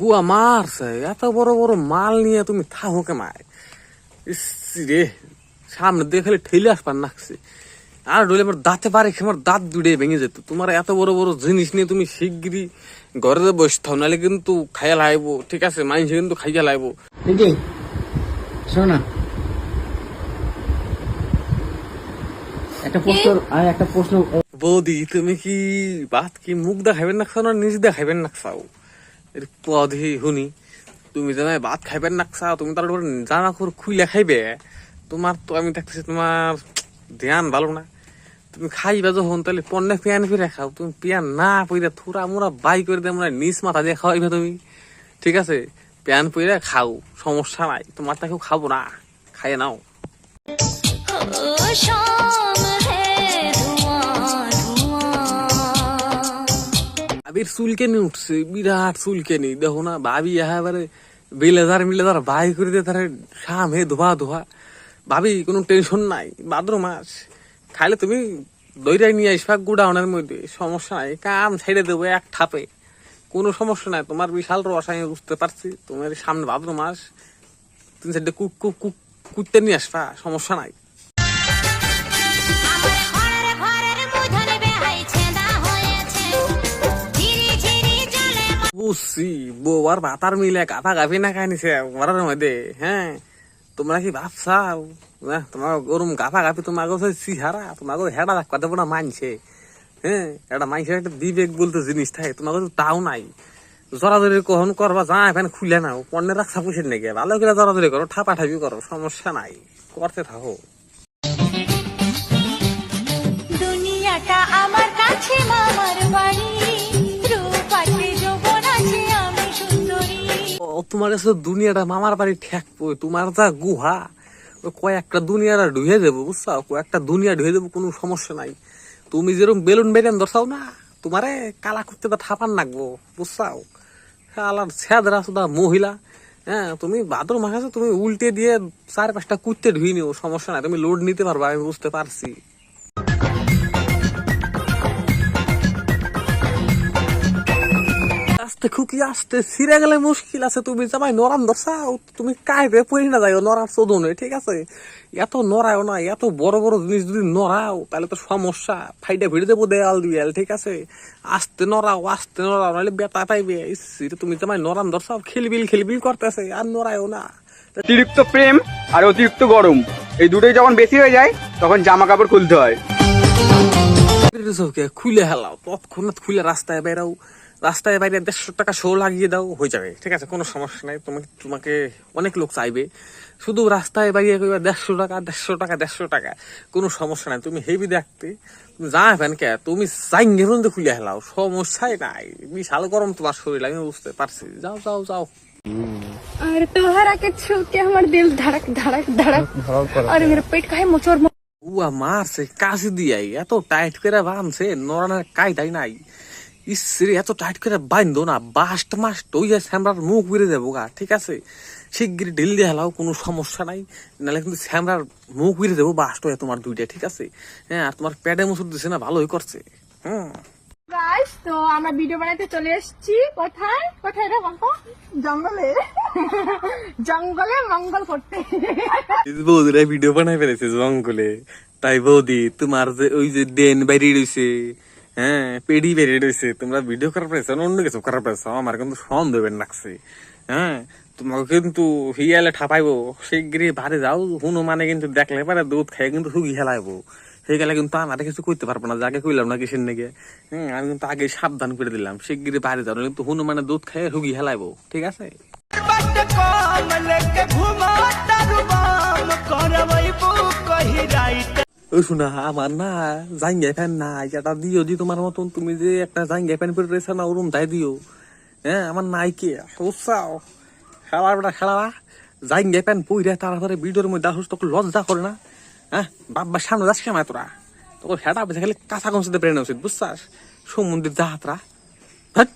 গুয়া মারছে এত বড় বড় মাল নিয়ে তুমি থাকো কেমায় রে সামনে দিয়ে খালি ঠেলে আসবার নাকছে। আর ডলে আমার দাঁতে পারে আমার দাঁত দুড়ে ভেঙে যেত। তোমার এত বড় বড় জিনিস নিয়ে তুমি শিগগিরই ঘরে বসে থাও নাহলে কিন্তু খাইয়া লাইবো। ঠিক আছে মানুষ কিন্তু খাইয়া লাইবো। শোনো একটা প্রশ্ন আর একটা প্রশ্ন। বৌদি তুমি কি ভাত কি মুখ দেখাবেন না খাও না নিজ দেখাবেন না খাও? এর পদে হুনি তুমি জানাই ভাত খাইবেন না তুমি তার উপর জানা করে খুইলে খাইবে তোমার তো আমি দেখতেছি তোমার ধ্যান ভালো না তুমি খাইবা যখন তাহলে পণ্যে পিয়ান ফিরে খাও তুমি পিয়ান না পইরা থুরা মুরা বাই করে দিয়ে আমরা নিজ মাথা দিয়ে খাওয়াইবে তুমি ঠিক আছে প্যান পইরা খাও সমস্যা নাই তোমার তা কেউ খাব না খাইয়ে নাও ভাবির চুলকেনি উঠছে, বিরাট চুলকেনি দেখো না, ভাবি এবারে বেলেদার মিলেদার বাই করে দিয়ে তার সাম হে ধোয়া ধোয়া। ভাবি, কোনো টেনশন নাই, ভাদ্র মাস। খাইলে তুমি দইরাই নিয়ে আসবা গুডাউনের মধ্যে, সমস্যা নাই, কাম ছেড়ে দেবো এক ঠাপে। কোনো সমস্যা নাই, তোমার বিশাল রস, আমি বুঝতে পারছি। তোমার সামনে ভাদ্র মাস, তুমি সেটা কুক কুক কুক কুটতে নিয়ে আসবা, সমস্যা নাই। বুঝছি বউ আর মিলে কাটা গাভি না খাই নিছে ঘরের মধ্যে হ্যাঁ? তোমরা কি ভাবছাও না তোমার গরম গাফা গাফি তোমার কাছে সিহারা তোমার কাছে হেডা রাখবা দেবো না মানছে হ্যাঁ? এটা মাইসের একটা বিবেক বলতে জিনিস থাকে তোমার কাছে তাও নাই। জরাজরি কখন করবা যা এখানে খুলে নাও পণ্যের রাখা পুষের নাকি? ভালো করে জরাজরি করো ঠাপা ঠাপি করো সমস্যা নাই করতে থাকো তোমার কাছে দুনিয়াটা মামার বাড়ি ঠেকবো তোমার যা গুহা কয়েকটা দুনিয়াটা ঢুয়ে দেবো, বুঝছ? কয়েকটা দুনিয়া ঢুয়ে দেবো, কোনো সমস্যা নাই। তুমি যেরকম বেলুন বেরেন ধরছাও না, তোমারে কালা করতে বা থাপান নাকবো, বুঝছাও? আলার ছেদরা সুদা মহিলা হ্যাঁ তুমি ভাদ্র মাসে তুমি উল্টে দিয়ে চার পাঁচটা কুত্তে ধুই নিও, সমস্যা নাই, তুমি লোড নিতে পারবা, আমি বুঝতে পারছি। আস্তে খুকি আস্তে ছিঁড়ে গেলে মুশকিল আছে। তুমি জামাই নরাম দর্শাও তুমি কায়দে পড়ি না যাইও নরার চোদনে ঠিক আছে? এত নড়াও না এত বড় বড় জিনিস যদি নড়াও তাহলে তো সমস্যা। ফাইটে ভিড়ে দেবো দেয়াল দুয়াল ঠিক আছে? আস্তে নড়াও আস্তে নড়াও নাহলে বেতা পাইবে। এটা তুমি জামাই নরাম দর্শাও খেলবিল খেলবিল করতেছে আর নড়ায়ও না। অতিরিক্ত প্রেম আর অতিরিক্ত গরম এই দুটোই যখন বেশি হয়ে যায় তখন জামা কাপড় খুলতে হয়। খুলে হেলাও তৎক্ষণাৎ খুলে রাস্তায় বেরাও। রাস্তায় বাইরে দেড়শো টাকা শো লাগিয়ে দাও হয়ে যাবে ঠিক আছে? কোনো সমস্যা নাই তোমাকে তোমাকে অনেক লোক চাইবে। শুধু রাস্তায় বাইরে কইবা দেড়শো টাকা দেড়শো টাকা দেড়শো টাকা কোনো সমস্যা নাই। তুমি হেভি দেখতে তুমি যা ফ্যান কে তুমি চাইঙ্গে পর্যন্ত খুলে হেলাও সমস্যাই নাই। বিশাল গরম তোমার শরীর আমি বুঝতে পারছি। যাও যাও যাও। আর তোহারা কে ছুকে আমার দিল ধড়ক ধড়ক ধড়ক? আর মেরে পেট কাহে মোচর উয়া মারছে কাশি দিয়াই এত টাইট করে বাঁধছে নড়ানোর কায়দাই নাই। ইসরে এত টাইট করে বাঁধো না বাস্ট মাস্ট ওই যে স্যামরার মুখ বেড়ে যাব গা ঠিক আছে? শিগগিরি ঢিল দিয়ে হেলাও কোনো সমস্যা নাই। নাহলে কিন্তু স্যামরার মুখ বেড়ে যাব বাস্ট হয়ে তোমার দুইটা ঠিক আছে? হ্যাঁ আর তোমার প্যাডে মুসুর দিছে না ভালোই করছে। হুম। গাইস তো আমরা ভিডিও বানাতে চলে এসেছি। কোথায়? কোথায় রে বাবা জঙ্গলে। জঙ্গলে মঙ্গল করতে। বৌদিরা ভিডিও বানাই ফেলেছে জঙ্গলে। তাই বৌদি তোমার যে ওই যে ডেন বাইরে রয়েছে হ্যাঁ পেডি বেরিয়ে রয়েছে। তোমরা ভিডিও করার পেয়েছ অন্য কিছু করার পেয়েছ আমার কিন্তু সন্দেহ লাগছে। হ্যাঁ তোমাকে কিন্তু হিয়ালে ঠাপাইবো শিগগিরি বাড়ি যাও হুনো মানে কিন্তু দেখলে পারে দুধ খেয়ে কিন্তু হুগি হেলাইবো। সেই গেলে কিন্তু আমার কিছু করতে পারব না, যাকে কইলাম না কিসের নাকি হ্যাঁ আমি কিন্তু আগে সাবধান করে দিলাম শিগগিরি বাড়ি যাও কিন্তু হুনো মানে দুধ খেয়ে হুগি হেলাইবো, ঠিক আছে? শোনা, আমার না জাঙ্গা ফ্যান নাই। এটা দিও, দি তোমার মতন। তুমি যে একটা জাঙ্গা ফ্যান পরে না, ওরম তাই দিও। হ্যাঁ আমার নাই কে? উৎসাহ খেলার বেটা খেলাবা জাঙ্গা ফ্যান পইরে তারপরে ভিডিওর মধ্যে আসুস, তোকে লজ্জা করে না? হ্যাঁ বাবা সামনে যাস কেমন তোরা? তোকে হেঁটা বেছে খালি কাঁচা কমসিতে প্রেরণা উচিত, বুঝছাস? সমুদ্রের জাহাতরা হ্যাঁ